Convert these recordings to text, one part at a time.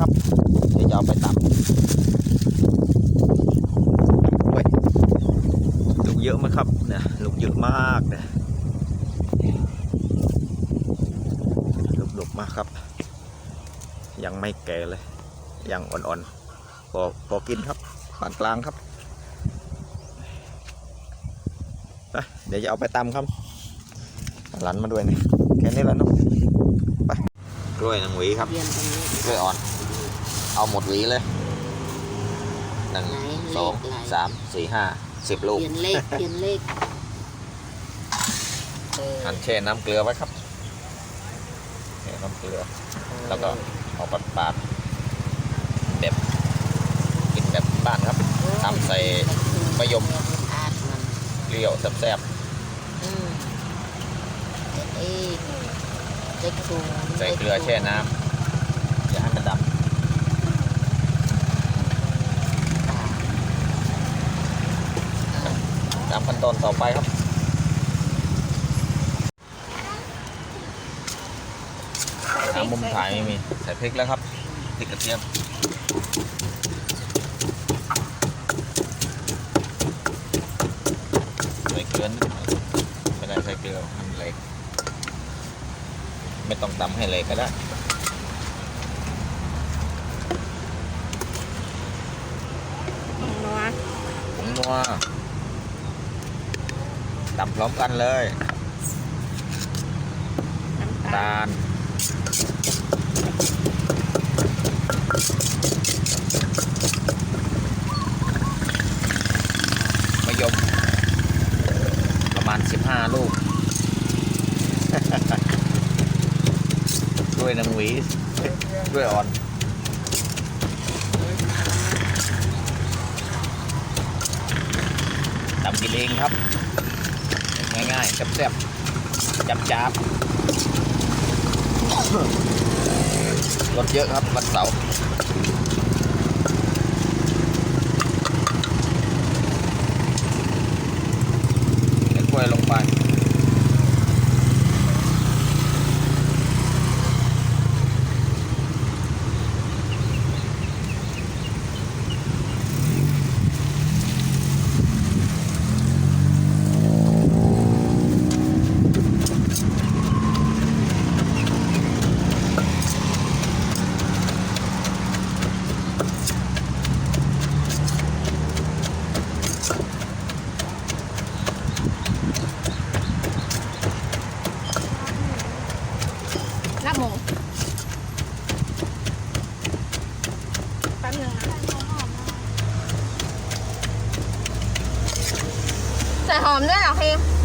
ครับ เดี๋ยวจะเอาไปตำเฮ้ยลูกเยอะไหมครับเนี่ยลูกเยอะมากเนี่ยลูกดกมากครับ ยังไม่แก่เลย ยังอ่อนๆพอพอกินครับปานกลางครับไปเดี๋ยวจะเอาไปตำครับหลันมาด้วยนี่แค่นี้แหล้วเนาะไปกล้วยหนึ่งหวีครับเรียนตรงนี้กล้วยอ่อน เอาหมดหวีเลยหนึ่งไหนเลขสองอะไร สามสี่ห้าสิบลูกเปลี่ยนเลขเปลี่ยนเลขเออหั่นแช่น้ำเกลือไว้ครับแช่น้ำเกลือ แล้วก็เอาปัดปาดๆแบบกินแบบบ้านครับตำใส่ มะยม อาดมันเปรี้ยวแซ่บอืมเอ้ยเล็กถุงๆใส่เกลือแช่น้ำอย่าให้มันดำตามขั้นตอนต่อไปครับ หามุมถ่ายไม่มี ใส่พริกแล้วครับพริกกระเทียมใส่เกลือนิดหน่อยไม่ได้ใส่เกลือมันเละไม่ต้องตำให้เละก็ได้นัวผงนัว ตำพร้อมกันเลย น้ำตาตาลลมะยมประมาณ 15 ลูก ด้วยนางหวี ด้วยอ่อนตำกินเองครับ ง่ายๆแซ่บๆจับๆรถเยอะครับวันเสาร์ใส่กล้วยลงไป ลาบหมูแป๊บนึงนะใส่ห อมด้วยเหรอพิม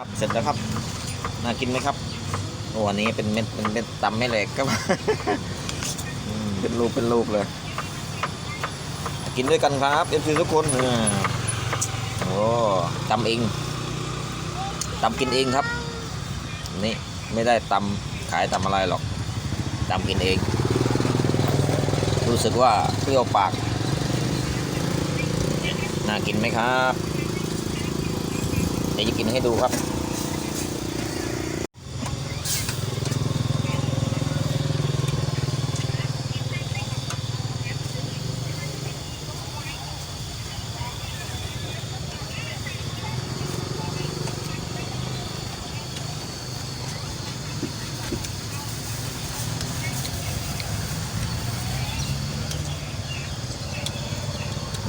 ครับเสร็จแล้วครับน่ากินไหมครับโอ้อันนี้เป็นเม็ดเป็นเม็ดตำไม่เหล็กครับเป็นลูกเป็นลูกเลย กินด้วยกันครับเอฟซีทุกคนโอ้ตำเองตำกินเองครับ นี่ไม่ได้ตำขายตำอะไรหรอกตำกินเอง รู้สึกว่าเปรี้ยวปาก น่ากินไหมครับ ดี๋ยวจะกินให้ดูครับ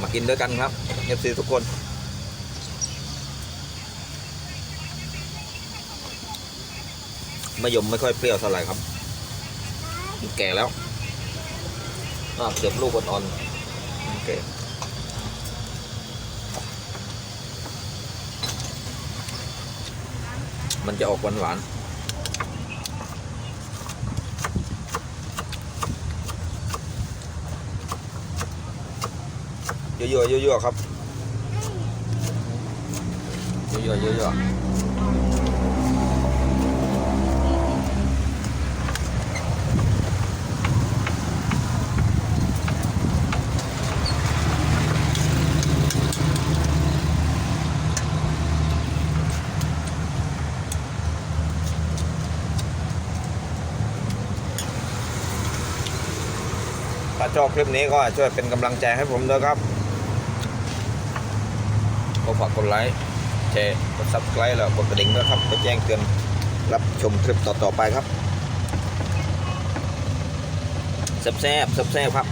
มากินด้วยกันครับเอฟซีทุกคน มะยมไม่ค่อยเปรี้ยวเท่าไหร่ครับ แก่แล้วเกือบลูกอ่อนโอเคมันจะออกหวานหวานเยอะๆเยอะๆครับ เยอะๆเยอะๆ ถ้าชอบคลิปนี้ก็ช่วยเป็นกำลังใจให้ผมด้วยครับ ก็ฝากกดไลค์แชร์กด subscribe แล้วกดกระดิ่งด้วยครับเพื่อแจ้งเตือนรับชมคลิปต่อๆไปครับแซ่บๆแซ่บๆครับ